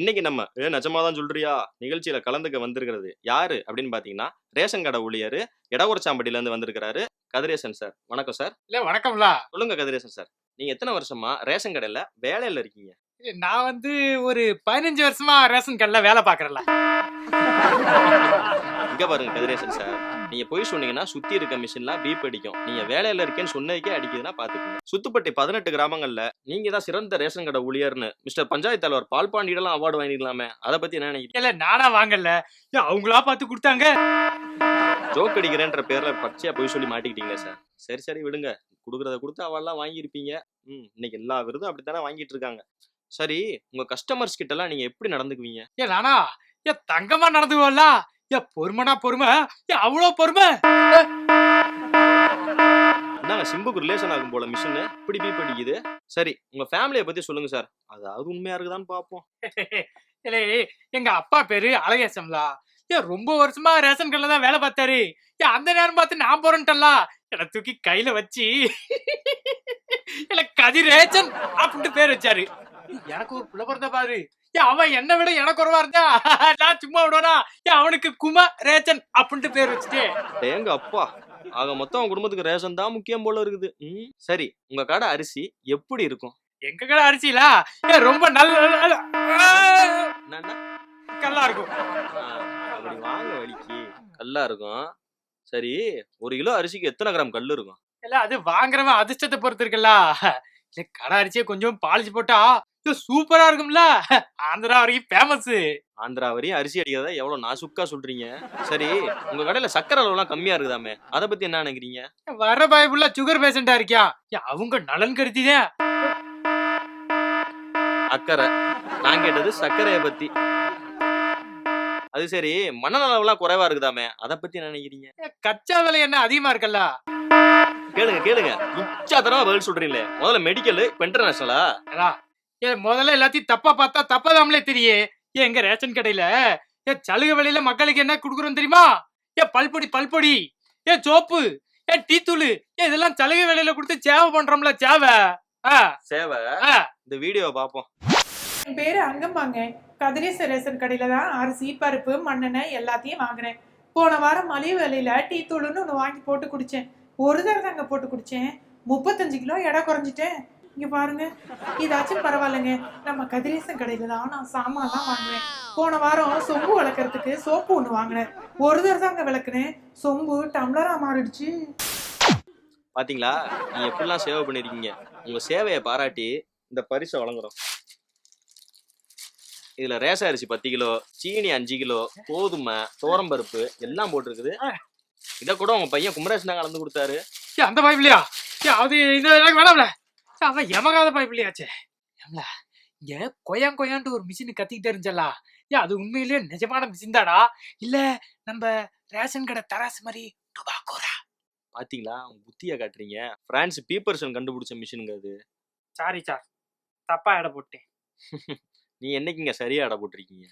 இன்னைக்கு நம்ம நிஜமா தான் சொல்றியா? நிகழ்ச்சியில கலந்துக்க வந்திருக்கிறது யாரு? அப்படின்னு பாத்தீங்கன்னா ரேஷன் கடை ஊழியர் இடகுரச்சாம்பட்டியில இருந்து வந்திருக்கிறாரு கதிரேசன் சார். வணக்கம் சார். இல்ல வணக்கம்ல. சொல்லுங்க கதிரேசன் சார். நீங்க எத்தனை வருஷமா ரேஷன் கடையில வேலையில இருக்கீங்க? நான் வந்து ஒரு பதினஞ்சு வருஷமா ரேஷன் கடையில வேலை பாக்குறேன்ல. இங்க பாருங்க கதிரேசன் சார் நீங்க போய் சொன்னீங்கன்னா சுத்தி இருக்க மிஷின்லாம் பீப் அடிக்கும். நீங்க வேலையில இருக்கேன்னு சொன்னதுக்கே அடிக்குதுன்னா பாத்துக்கோங்க. சுத்துப்பட்டி பதினெட்டு கிராமங்கள்ல நீங்க தான் சிறந்த ரேஷன் கடை ஊழியர்னு மிஸ்டர் பஞ்சாயத்து தலைவர் பால் பாண்டியிடலாம் அவார்டு வாங்கிக்கலாமே அதை பத்தி என்ன நினைக்கிறீங்க? நானா வாங்கல. அவங்களா பார்த்து கொடுத்தாங்க? ஜோக் அடிக்கிறேன்ற பேர்ல பச்சையா போய் சொல்லி மாட்டிக்கிட்டீங்களே சார் சரி சரி விடுங்க. கொடுக்கறத கொடுத்து அவெல்லாம் வாங்கியிருப்பீங்க. ம் இன்னைக்கு எல்லா விருதும் அப்படித்தானே வாங்கிட்டு இருக்காங்க. சரி உங்க கஸ்டமர்ஸ் கிட்ட எல்லாம் நீங்க எப்படி நடந்துக்குவீங்க? ஏன் நானா? ஏன் தங்கமா நடந்துவோம்ல ஏன் பொறுமைனா பொறுமை? ஏன் அவ்வளோ பொறுமை? என்னங்க சிம்புக்கு ரிலேஷன் ஆகும் போல மிஷின் இப்படி பீப் அடிக்குது சரி உங்க ஃபேமிலியை பத்தி சொல்லுங்க சார் அதாவது உண்மையா இருக்குதான்னு பாப்போம். இல்ல எங்க அப்பா பேரு அழகேசம்லா. ஏன் ரொம்ப வருஷமா ரேஷன் கடையில தான் வேலை பார்த்தாரு. ஏன் அந்த நேரம் பார்த்து நான் போறேன்ட்டல்ல என்னை தூக்கி கையில வச்சு. இல்ல கதிரேசன் அப்படின்ட்டு பேர் வச்சாரு. எனக்கு ஒரு புள்ள பிறந்த பாரு ஏன் அவன் என்ன விட எனக்கு குறவா இருந்தா நான் சும்மா விடுவானா? ஏன் அவனுக்கு குமார் ரேச்சன் அப்படின்ட்டு பேர் வச்சுட்டே. எங்க அப்பா? ஆக மொத்தம் குடும்பத்துக்கு ரேஷன் தான் முக்கியம் போல இருக்குது. ம்? சரி உங்க கடை அரிசி எப்படி இருக்கும்? எங்க கடை அரிசிலா? ரொம்ப நல்ல நல்ல- கல்லா இருக்கும். அப்படி வாங்க வலிக்கு. கல்லா இருக்கும். சரி ஒரு கிலோ அரிசிக்கு எத்தனை கிராம் கல் இருக்கும்? இல்ல அது வாங்குறவன் அதிர்ஷ்டத்தை பொறுத்து இருக்குல்ல. கடை அரிசியை கொஞ்சம் பாலிச்சு போட்டா சூப்பரா இருக்கும்ல. ஆந்திரா வரைக்கும் ஃபேமஸ் ஆந்திரா வரையும் அரிசி அடிக்கிறத எவ்வளவு நாசுக்கா சொல்றீங்க. சரி உங்க கடையில சக்கரை அளவுலாம் கம்மியா இருக்குதாமே. அதை பத்தி என்ன நினைக்கிறீங்க? வர பயப்புள்ள சுகர் பேஷண்டா இருக்கியா? அவங்க நலன் கருத்திதான் அக்கறை. நான் கேட்டது சர்க்கரைய பத்தி. அது சரி அளவுலாம் குறைவா இருக்குதாமே. அதை பத்தி என்ன நினைக்கிறீங்க? கச்சா விலை என்ன அதிகமா இருக்குல்ல? கேளுங்க கேளுங்க. உச்சாதனமா பதில் சொல்றீங்களே. முதல்ல மெடிக்கல் இப்ப இன்டர்நேஷனலா முதல்ல எல்லாத்தையும் தப்பா பார்த்தா தப்பாதாமலே தெரியே. ஏன் எங்க ரேஷன் கடையில? ஏன் சலுகை விலையில மக்களுக்கு என்ன குடுக்குறோம் தெரியுமா? ஏன் பல்பொடி பல்பொடி. ஏன் சோப்பு. ஏன் டீ தூள். ஏன் இதெல்லாம் சலுகை விலையில கொடுத்து சேவை பண்றோம்ல சேவை. ஆ, சேவை. இந்த வீடியோவை பார்ப்போம் என் பேரு அங்கம்பாங்க கதிரேச ரேஷன் கடையில தான் அரிசி பருப்பு மண்ணெண்ணெய் எல்லாத்தையும் வாங்குறேன். போன வாரம் மலிவு விலையில டீ தூளுன்னு ஒன்று வாங்கி போட்டு குடிச்சேன். ஒரு தடவை தாங்க போட்டு குடிச்சேன். முப்பத்தஞ்சு கிலோ எடை குறைஞ்சிட்டேன். இங்க பாருங்க. இதாச்சும் பரவாயில்லைங்க. நம்ம கதிரேசன் கடையில தான் நான் சாமான்லாம் வாங்குவேன். போன வாரம் சொம்பு விளக்குறதுக்கு சோப்பு ஒன்று வாங்கினேன். ஒரு தடவை தாங்க விளக்குனேன். சொம்பு டம்ளரா மாறிடுச்சு. பாத்தீங்களா? நீங்க எப்படிலாம் சேவை பண்ணிருக்கீங்க? உங்க சேவையை பாராட்டி இந்த பரிசை வழங்குறோம். இதுல ரேச அரிசி பத்து கிலோ சீனி அஞ்சு கிலோ கோதுமை தோரம்பருப்பு எல்லாம் போட்டிருக்குது. இத கூட உங்க பையன் குமரேசன் தான் கலந்து கொடுத்தாரு. அந்த பைப்லையா ஏன் அது இது எனக்கு வேணாம்ல. அவன் எமகாத பைப்லையாச்சே ஏம்ல இங்க கொயான் கொயான்ட்டு ஒரு மிஷின் கத்திக்கிட்டே இருந்துச்சல்லா ஏன் அது உண்மையிலேயே நிஜமான மிஷின் தாடா இல்ல நம்ம ரேஷன் கடை தராசு மாதிரி டுபாக்கோரா? பாத்தீங்களா? உங்க புத்திய காட்டுறீங்க. பிரான்ஸ் பீப்பர்சன் கண்டுபிடிச்ச மிஷினுங்க அது. Sorry sir. தப்பா எடை போட்டேன். நீ என்னைக்குங்க சரியா அடை போட்டிருக்கீங்க?